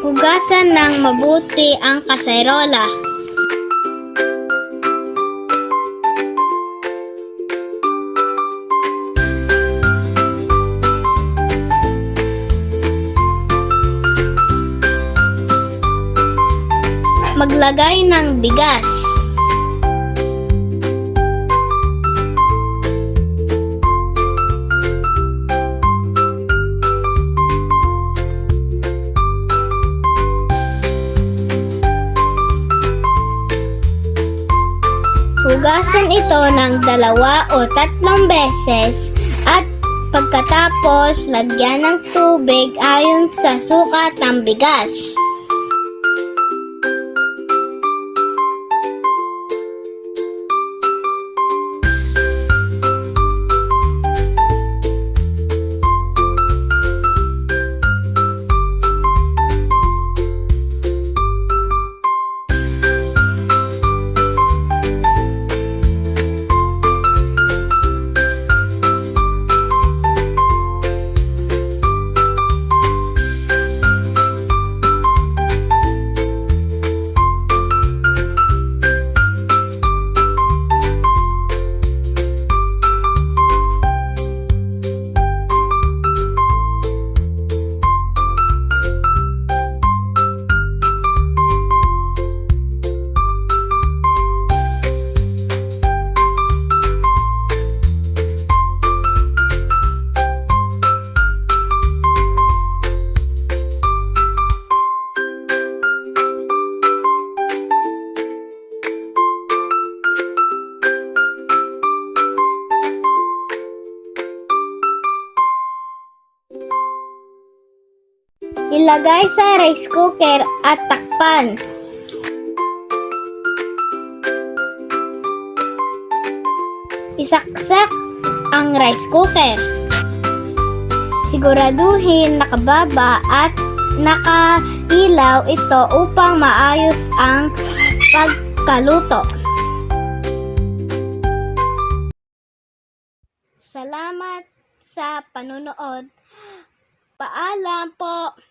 Hugasan ng mabuti ang kaserola. Maglagay ng bigas. Hugasan ito ng dalawa o tatlong beses at pagkatapos lagyan ng tubig ayon sa sukat ng bigas. Ilagay sa rice cooker at takpan. Isaksak ang rice cooker. Siguraduhin nakababa at nakailaw ito upang maayos ang pagkaluto. Salamat sa panunood. Paalam po.